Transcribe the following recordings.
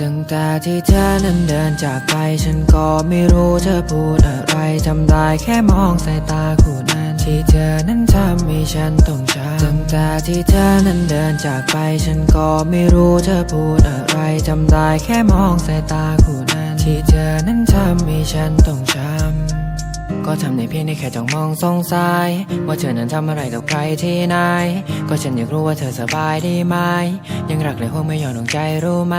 ตั้งแต่ที่เธอนั้นเดินจากไป ฉันก็ไม่รู้เธอพูดอะไรจำได้แค่มองสายตาคู่นั้น ที่เธอนั้นทำให้ฉันต้องช้ำตั้งแต่ที่เธอนั้นเดินจากไป ฉันก็ไม่รู้เธอพูดอะไรจำได้แค่มองสายตาคู่นั้น ที่เธอนั้นทำให้ฉันต้องช้ำ ก็ทำในเพียงได้แค่จ้องมองสงสัย ว่าเธอนั้นทำอะไรต่อใครที่ไหน ก็ฉันอยากรู้ว่าเธอสบายดีไหม ยังรักและห่วงไม่ยอมลงใจรู้ไหม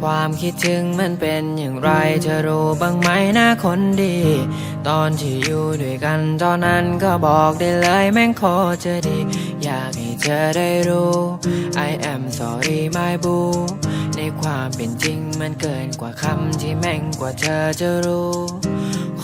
ความคิดถึงมันเป็นอย่างไร เธอรู้บ้างไหมนะคนดี ตอนที่อยู่ด้วยกันตอนนั้นก็บอกได้เลยแม่งโคจะดี อยากให้เธอได้รู้ I am sorry my boo ในความเป็นจริงมันเกินกว่าคำที่แม่งกว่าเธอจะรู้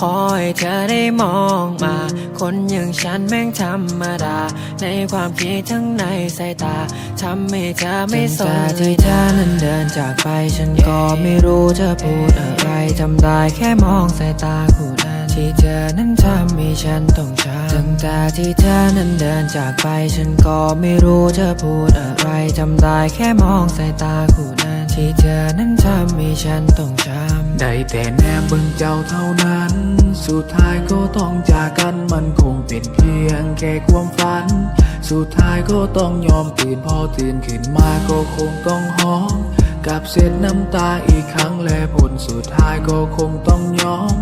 ขอให้เธอได้มองมา คนอย่างฉันแม่งธรรมดา ในความคิดทั้งในสายตาทำให้เธอไม่สนที่เธอนั้นเดินจากไป ฉันก็ไม่รู้เธอพูดอะไรจำได้แค่มองสายตาคู่นั้นที่เธอนั้นทำให้ฉันต้องช้ำตั้งแต่ที่เธอนั้นเดินจากไป ฉันก็ไม่รู้เธอพูดอะไรจำได้แค่มองสายตาคู่นั้น ที่เธอนั้นทำให้ฉันต้องช้ำได้แต่แนบเบิ่งเจ้าเท่านั้น สุดท้ายก็ต้องจากกันมันคงเป็นเพียงแค่ความฝัน สุดท้ายก็ต้องยอมตื่นพอตื่นขึ้นมาก็คงต้องห้องกับเศษน้ำตาอีกครั้งและผลสุดท้ายก็คงต้องยอม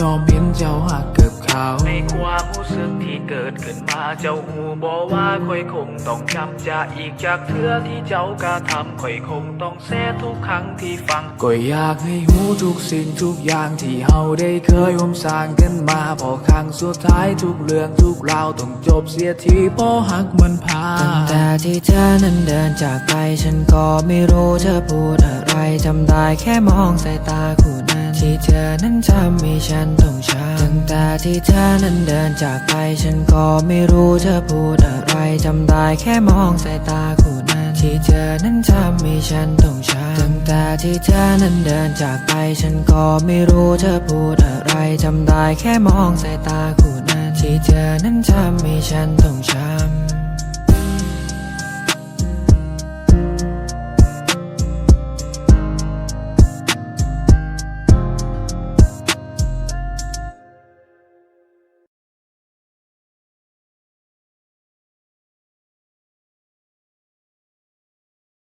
ยอมเห็นเจ้าหักเกับเขาในความรู้สึกที่เกิดขึ้นมาเจ้าหูบอกว่าค่อยคงต้องจำจะอีกจากเทือที่เจ้ากระทำค่อยคงต้องแซ่ทุกครั้งที่ฟังก็อยากให้หูทุกสิ่งทุกอย่างที่เฮาได้เคยร่วมสร้างกันมาพอครั้งสุดท้ายทุกเรื่องทุกราวต้องจบเสียทีเพอหักมันพาตั้งแต่ที่เธอนั้นเดินจากไปฉันก็ไม่รู้เธอพูดอะไรจำได้แค่มองสายตาคู่นั้น ที่เธอนั้นทำให้ฉันต้องช้ำตั้งแต่ที่เธอนั้นเดินจากไป ฉันก็ไม่รู้เธอพูดอะไรจำได้แค่มองสายตาคู่นั้นที่เธอนั้นทำให้ฉันต้องช้ำตั้งแต่ที่เธอนั้นเดินจากไป ฉันก็ไม่รู้เธอพูดอะไรจำได้แค่มองสายตาคู่นั้นที่เธอนั้นทำให้ฉันต้องช้ำ